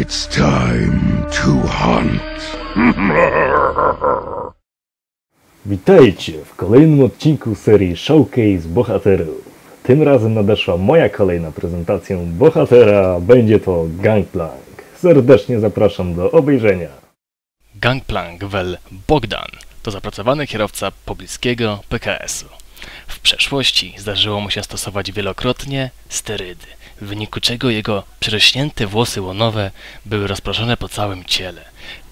It's time to hunt. Witajcie w kolejnym odcinku serii Showcase Bohaterów. Tym razem nadeszła moja kolejna prezentacja bohatera. Będzie to Gangplank. Serdecznie zapraszam do obejrzenia. Gangplank wel Bogdan to zapracowany kierowca pobliskiego PKS-u. W przeszłości zdarzyło mu się stosować wielokrotnie sterydy, w wyniku czego jego przerośnięte włosy łonowe były rozproszone po całym ciele.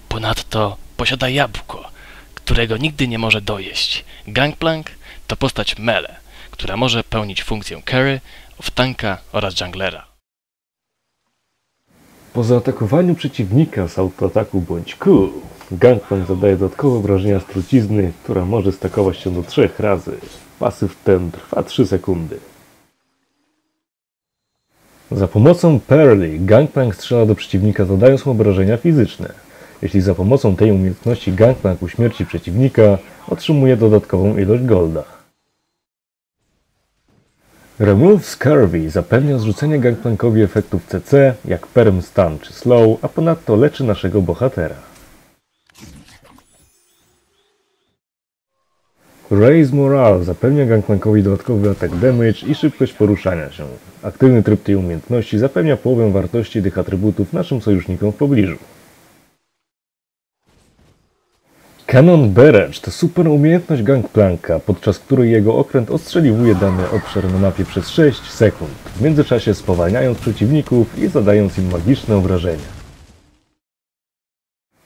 Ponadto posiada jabłko, którego nigdy nie może dojeść. Gangplank to postać mele, która może pełnić funkcję carry, tanka oraz junglera. Po zaatakowaniu przeciwnika z autoataku bądź Q, Gangplank zadaje dodatkowe obrażenia z trucizny, która może stakować się do trzech razy. Pasyw ten trwa 3 sekundy. Za pomocą Pearly Gangplank strzela do przeciwnika zadając mu obrażenia fizyczne. Jeśli za pomocą tej umiejętności Gangplank uśmierci przeciwnika, otrzymuje dodatkową ilość golda. Remove Scurvy zapewnia zrzucenie Gangplankowi efektów CC, jak Perm Stun czy Slow, a ponadto leczy naszego bohatera. Raise Morale zapewnia Gangplankowi dodatkowy atak damage i szybkość poruszania się. Aktywny tryb tej umiejętności zapewnia połowę wartości tych atrybutów naszym sojusznikom w pobliżu. Cannon Barrage to super umiejętność Gangplanka, podczas której jego okręt ostrzeliwuje dany obszar na mapie przez 6 sekund, w międzyczasie spowalniając przeciwników i zadając im magiczne obrażenia.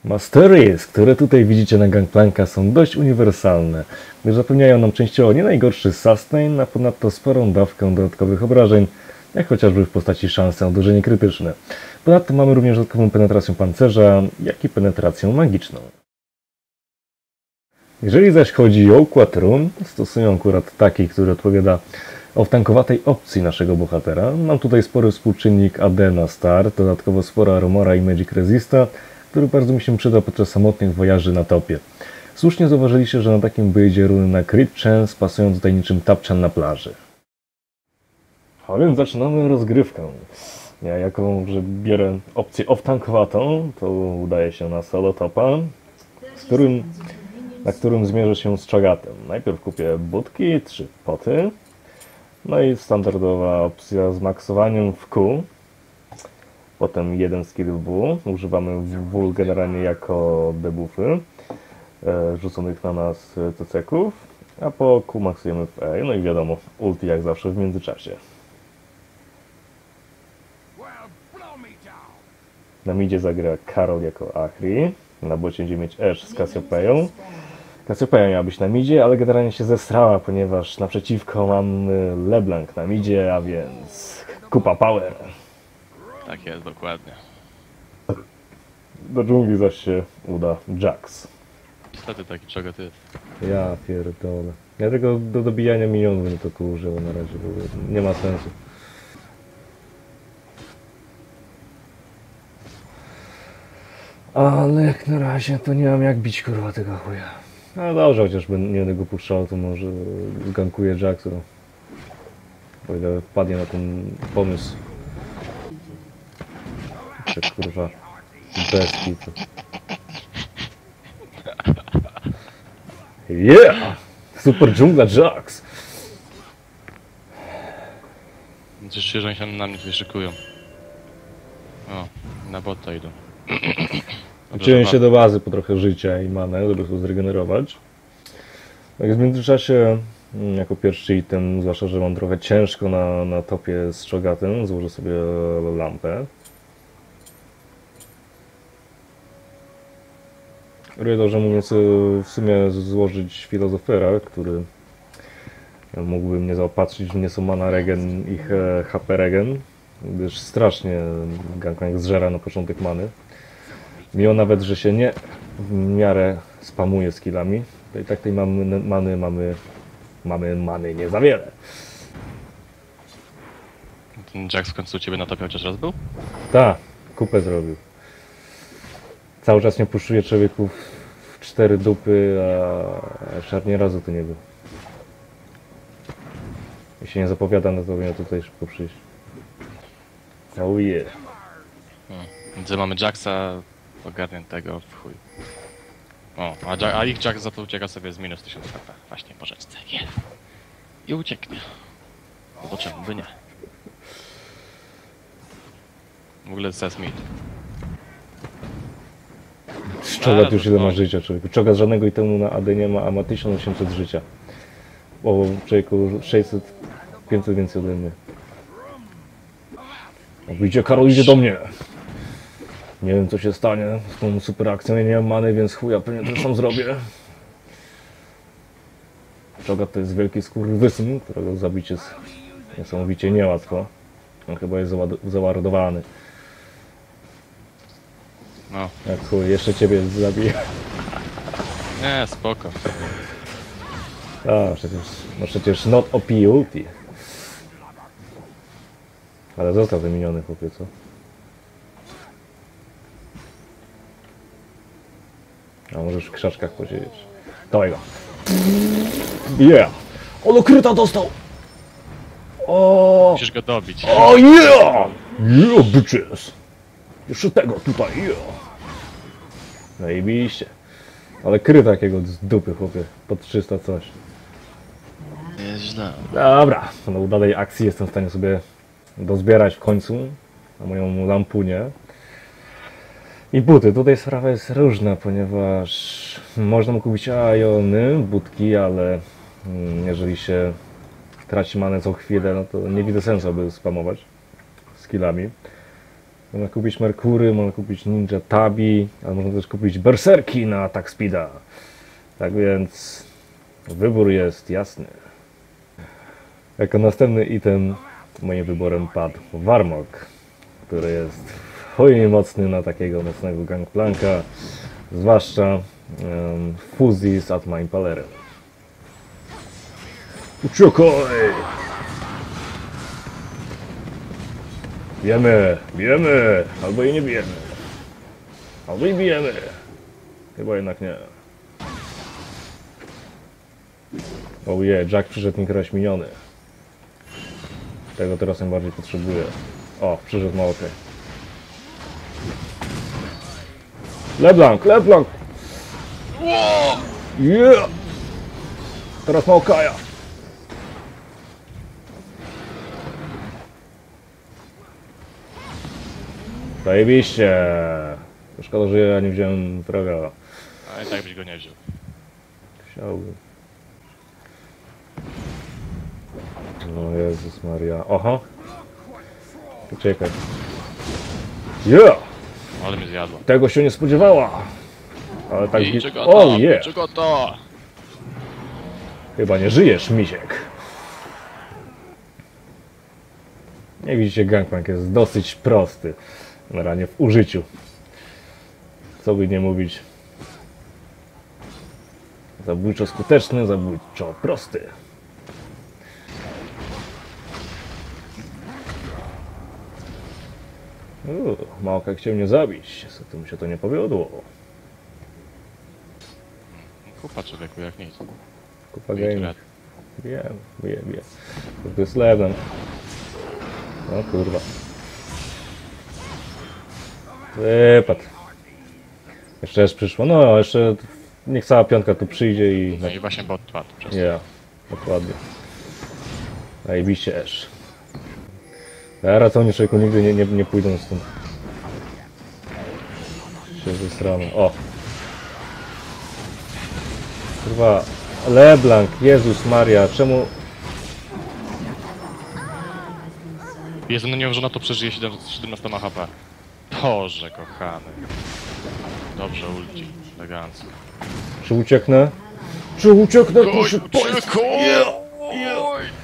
Masteries, które tutaj widzicie na Gangplanka są dość uniwersalne, gdyż zapewniają nam częściowo nie najgorszy sustain, a ponadto sporą dawkę dodatkowych obrażeń, jak chociażby w postaci szansy na uderzenie krytyczne. Ponadto mamy również dodatkową penetrację pancerza, jak i penetrację magiczną. Jeżeli zaś chodzi o układ run, stosuję akurat taki, który odpowiada o tankowatej opcji naszego bohatera. Mam tutaj spory współczynnik AD na start, dodatkowo sporo Armora i Magic Resista, który bardzo mi się przyda podczas samotnych wojaży na topie. Słusznie zauważyliście, że na takim wyjdzie runy na Crit Chance, pasują tutaj niczym tapczan na plaży. A więc zaczynamy rozgrywkę. Ja jako, że bierę opcję off-tankowatą, to udaje się na solo topa, z którym, na którym zmierzę się z czagatem. Najpierw kupię budki, trzy poty, no i standardowa opcja z maksowaniem w Q, Potem jeden skill W. Używamy W generalnie jako debuffy e, rzuconych na nas ceceków. A po Q maksujemy w E. No i wiadomo, ulti jak zawsze w międzyczasie. Na midzie zagra Karol jako Achri. Na bocie będzie mieć Ash z Cassiopeią. Cassiopeia miała być na midzie, ale generalnie się zesrała, ponieważ naprzeciwko mam LeBlanc na midzie, a więc kupa power. Tak jest, dokładnie. Do dżungli zaś się uda Jax. Niestety taki czego ty jest. Ja pierdolę. Ja tego do dobijania minionów nie tylko użyłem na razie, bo nie ma sensu. Ale jak na razie to nie mam jak bić kurwa tego chuja. No dobrze, chociaż bym nie będę go puszczał, to może zgankuję Jacksa. O ile wpadnie na ten pomysł. Te kurwa bez kitu. Yeah! Super dżungla Jax! Cieszę że oni się na mnie tutaj szykują. O, na bota idą. Wróciłem się do bazy po trochę życia i manę, żeby to zregenerować. Tak w międzyczasie, mm, jako pierwszy item, zwłaszcza, że mam trochę ciężko na, na topie z czogatem, złożę sobie lampę. Rydo, dobrze mówiąc, w sumie złożyć filozofera, który mógłby mnie zaopatrzyć w nieco mana regen i HP regen, gdyż strasznie Gangplank zżera na początek many. Mimo nawet, że się nie w miarę spamuje skillami, to i tak tej mamy, many mamy, mamy many nie za wiele. Ten Jax w końcu u ciebie na topie chociaż raz był? Tak, kupę zrobił. Cały czas nie puszczuje człowieków w cztery dupy, a jeszcze nie razu to nie był. Jeśli nie zapowiada, no to powinien tutaj szybko przyjść. Oh yeah. Gdzie mamy Jacksa ogarniętego w chuj. O, a, Jack, a ich Jack za to ucieka sobie z minus 1000 HP. Właśnie po rzeczce. Je. I ucieknie. To czemu by nie? W ogóle Sesmith. Czogat A, już ile ma życia, człowieku. Czogat żadnego itemu na AD nie ma, a ma 1800 życia. O, człowieku, 600, 500 więcej ode mnie. O, Idzie, Karol idzie do mnie. Nie wiem co się stanie z tą super akcją, ja nie mam many, więc chuja pewnie to sam zrobię. Czogat to jest wielki skurwysyn, którego zabić jest niesamowicie niełatwo. On chyba jest załad- załadowany. No. Jak chuj, jeszcze ciebie zabiję. Nie, spoko. A, przecież, no przecież not OP ulti. Ale został wymieniony chłopie, co? A możesz w krzaczkach posiedzieć. Dawaj go. Yeah! On kryta dostał! O! Musisz go dobić. O yeah! Yeah, bitches! Jeszcze tego tutaj, yeah! Zajebiście. Ale kry takiego z dupy, chłopie. Pod 300 coś. Nieźle. Dobra, na udanej akcji jestem w stanie sobie dozbierać w końcu na moją lampunię. I buty. Tutaj sprawa jest różna, ponieważ można kupić iony, budki, ale mm, jeżeli się traci manę co chwilę, no to nie widzę sensu, aby spamować skillami. Można kupić Merkury, można kupić Ninja Tabi, ale można też kupić Berserki na atak speeda. Tak więc wybór jest jasny. Jako następny item moim wyborem padł Warmok, który jest chuj mocny na takiego mocnego gangplanka, zwłaszcza um, fuzji z Atma Impalerem. Uciekaj! Bijemy, bijemy, albo i nie bijemy. Albo i bijemy. Chyba jednak nie. Oh yeah, Jack przyszedł mi kraść miniony. Tego teraz najbardziej potrzebuję. O, przyszedł Maokai. LeBlanc, LeBlanc! Yeah! Teraz Maokaja. Zajebiście! Szkoda, że ja nie wziąłem wroga. A i tak byś go nie wziął. Chciałbym. No Jezus Maria. Oho! Uciekaj. Yeah! Ale mnie zjadła. Tego się nie spodziewała! Ale tak... Czego O to? yeah! Czego to? Chyba nie żyjesz, misiek. Jak widzicie, gangplank jest dosyć prosty. Na ranie w użyciu. Co by nie mówić. Zabójczo skuteczny, zabójczo prosty. Uuu, Małka chciał mnie zabić. Co mu się to nie powiodło. Kupa człowieku, jak nic. Kupa tyle. Wiem, wiem, wiem. To jest lewem. No kurwa. Wypad. Jeszcze jest przyszło. No, jeszcze niech cała piątka tu przyjdzie i... No i właśnie bot padł przez to. Ja, dokładnie. Zajebiście Ash. Teraz oni człowieku nigdy nie, nie, nie pójdą stąd. Się wysramy. O! Kurwa, LeBlanc, Jezus Maria, czemu... Jezu, no nie wiem, że ona to przeżyje 17 HP. Boże, kochany. Dobrze, ulci. Elegancko. Czy ucieknę? Czy ucieknę, proszę? Uciekł!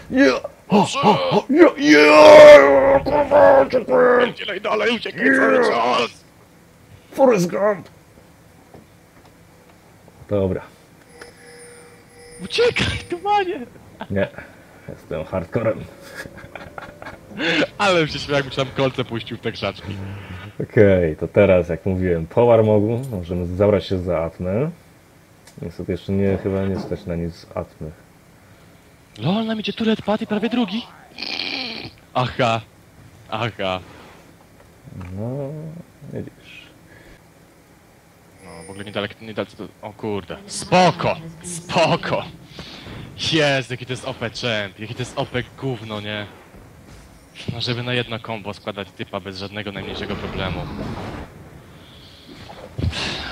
Yeah! Yeah, yeah! Kurwa, uciekłem! Uciekaj dalej, uciekaj cały czas! Forrest Gump! Dobra, Uciekaj, kmanie! nie. Jestem hardcorem. Ale się śmiał, jakby tam kolce puścił w te krzaczki. Okej, to teraz, jak mówiłem, po Warmogu możemy zabrać się za Atmę. Niestety jeszcze nie, chyba nie stać na nic z Atmy. Lol, nam idzie turet pad i prawie drugi. Aha. Aha. No, Widzisz. No, w ogóle niedaleko, niedaleko, to- o kurde. Spoko! Spoko! Jest, jaki to jest OP champ, jaki to jest OP gówno, nie? No, żeby na jedno combo składać typa bez żadnego najmniejszego problemu.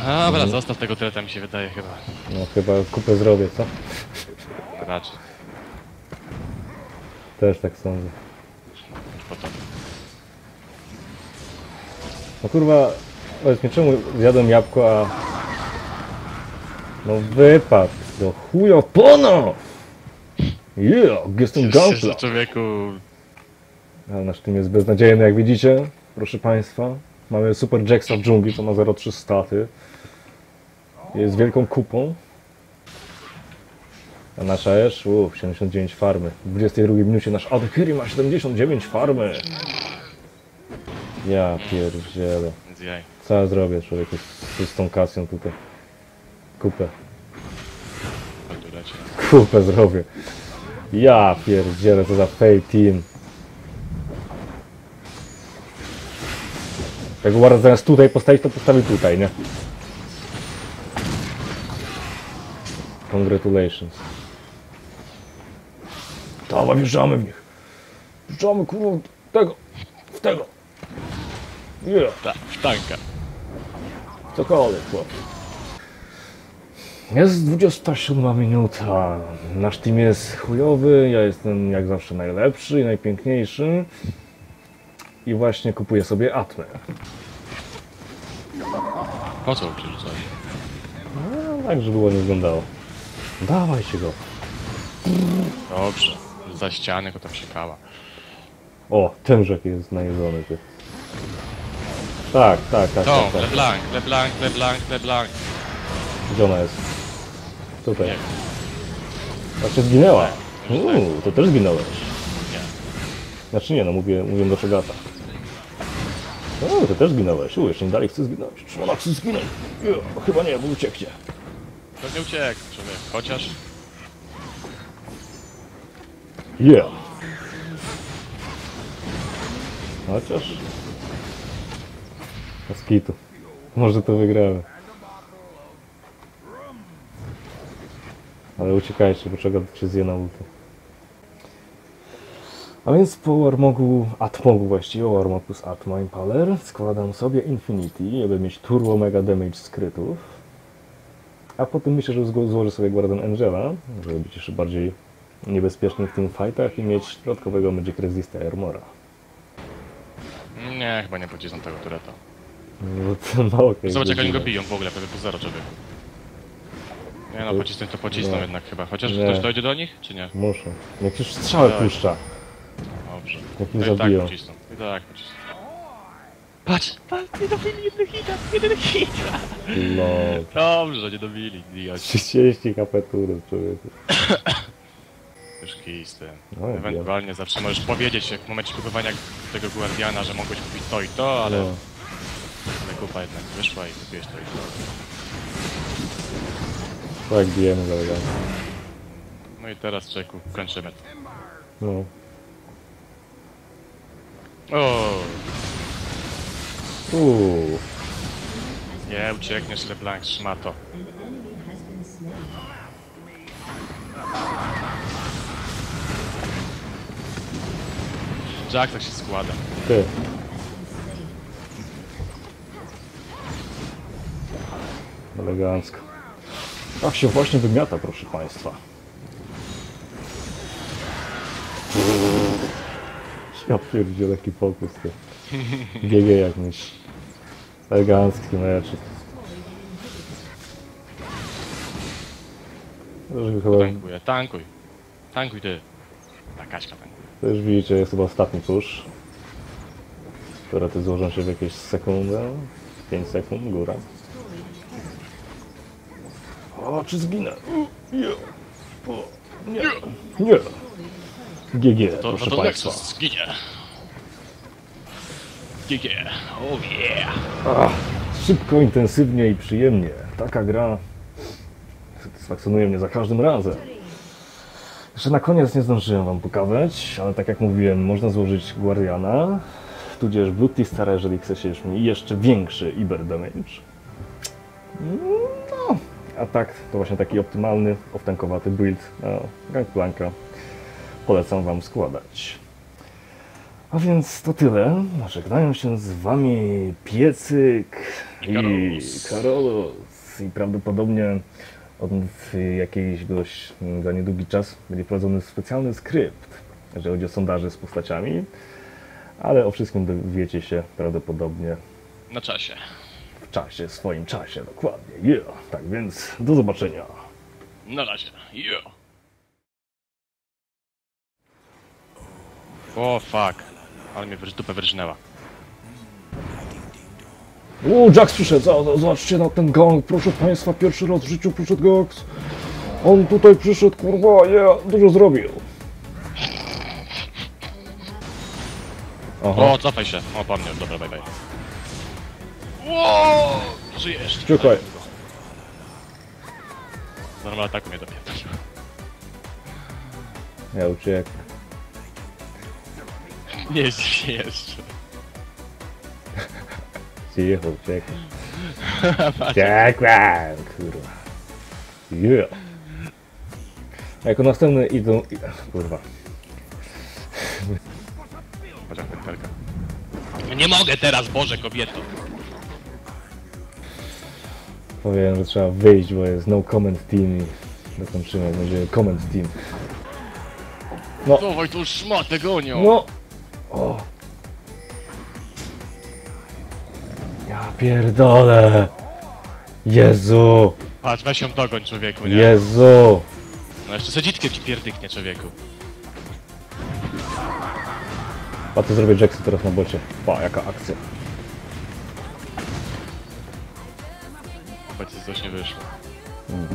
Dobra, zostaw tego tyle, mi się wydaje chyba. No chyba kupę zrobię, co? Raczej. Też tak sądzę. Potem. No kurwa, powiedz mi czemu zjadłem jabłko, a... No wypad do chuja pono! Yeah, jestem gauntla! człowieku... A nasz team jest beznadziejny, jak widzicie, proszę państwa. Mamy Super Jacksa w dżungli, co ma 0,3 staty. Jest wielką kupą. A nasza Ash, uff, 79 farmy. W 22 minucie nasz Adhiri ma 79 farmy. Ja pierdzielę. Co ja zrobię, człowieku, z, z tą kasją tutaj? Kupę. To. Kupę zrobię. Ja pierdzielę, co za fail team. Jak Warren zamiast tutaj postawić, to postawi tutaj, nie? Congratulations. Dawaj, wjeżdżamy w nich. Wjeżdżamy, kurwa, w tego, w tego. Yeah. Tak, w tanka. Cokolwiek, chłop. Jest 27 minuta. Nasz team jest chujowy, ja jestem jak zawsze najlepszy i najpiękniejszy. I właśnie kupuję sobie Atmę. Po co przerzucać? No, tak, żeby ładnie wyglądało. Dawajcie go. Dobrze. Za ściany go tam siekała. O, ten rzek jest najedzony, ty. Tak, tak, tak, To, tak, tak. LeBlanc, LeBlanc, LeBlanc, LeBlanc. Gdzie ona jest? Tutaj. Nie. Znaczy zginęła. Już tak. Uuu, to też zginąłeś. Nie. Znaczy nie, no mówię, mówię do Czegata. O, ty też zginąłeś. U, jeszcze nie dalej chce zginąć. Czy ona chce zginąć? Nie, chyba nie, bo ucieknie. To nie uciekł, człowiek. Chociaż... Yeah. Chociaż... Moskitu. Może to wygramy. Ale uciekajcie, bo czego się zje na ulty. A więc po Warmogu, Atmogu właściwie, Warmog plus Atma Impaler, składam sobie Infinity, aby mieć turbo mega damage skrytów. A potem myślę, że złożę sobie Guardian Angela, żeby być jeszcze bardziej niebezpieczny w tym fightach i mieć dodatkowego Magic Resista Armora. Nie, chyba nie pocisną tego tureta. No to mało kiedy Zobacz jak oni go biją w ogóle, prawie po zero człowiek. Nie no, pocisnąć to pocisną nie. jednak chyba. Chociaż Nie. ktoś dojdzie do nich, czy nie? Muszę. Jak już strzałę Tak. puszcza. Dobrze. Jak mnie To i tak zabiją. pocisną. I tak pocisną. Patrz! Patrz, nie dobili jednego hita! Jeden hita! No. Dobrze, nie dobili, idioci. 30 HP tury, człowieku. Kij z tym. No, Ewentualnie zawsze możesz powiedzieć w momencie kupowania tego Guardiana, że mogłeś kupić to i to, ale, No. ale kupa jednak wyszła i kupiłeś to i to. Tak bijemy za. No i teraz, czeku, kończymy to. No. O, Uuu. nie uciekniesz LeBlanc, szmato. Jack tak się składa. Ty. Elegancko. Tak się właśnie wymiata, proszę Państwa. Ja pierdzielę jaki fokus, ty. GG jak myśl. Elegancki mecz. Już chyba, Tankuję, tankuj. Tankuj ty. Ta Kaśka tankuje. To już widzicie, jest chyba ostatni push. Które ty złożą się w jakieś sekundę. 5 sekund, góra. O, czy zginę? Nie. O, nie. Nie. GG, To, no proszę to Państwa. Nexus zginie. GG. Oh yeah. Ach, szybko, intensywnie i przyjemnie. Taka gra satysfakcjonuje mnie za każdym razem. Jeszcze na koniec nie zdążyłem Wam pokazać, ale tak jak mówiłem, można złożyć Guardiana. tudzież Bloody Star, jeżeli chce się już jeszcze większy Iber Damage. No, a tak, to właśnie taki optymalny, oftankowaty build na Gangplanka polecam Wam składać. A więc to tyle. Żegnają się z Wami Piecyk I. Karolus. I prawdopodobnie od jakiegoś mm, za niedługi czas będzie prowadzony specjalny skrypt, jeżeli chodzi o sondaże z postaciami. Ale o wszystkim dowiecie się prawdopodobnie Na czasie. w czasie, swoim czasie, dokładnie. Yeah. Tak więc do zobaczenia. Na razie. Yo. O fuck. Ale mnie w dupę wyrżnęła. O, Jax przyszedł, zobaczcie na ten gang, proszę państwa, pierwszy raz w życiu przyszedł Jax. On tutaj przyszedł, kurwa, yeah, dużo zrobił. Aha, O, cofaj się. O, po mnie. Dobra, bye bye. Wow! Żyjesz. czekaj. Normal ataku mnie dopiero. Ja uciekł. Nie jeździ się jeszcze. Cicho, uciekł. Uciekłem, kurwa. Yeah. Jako następny idą... Kurwa. Pętelka. Nie mogę teraz, Boże, kobieto. Powiem, że trzeba wyjść, bo jest no comment team i dokończymy, będzie comment team. Dawaj tu szmatę gonią. No! O! Pierdolę! Jezu! Patrz, weź ją dogoń, człowieku, nie? Jezu! No jeszcze sedzitkiem ci pierdyknie, człowieku. A to zrobię Jackson teraz na bocie. Pa, jaka akcja. Chyba ci coś nie wyszło. Mm.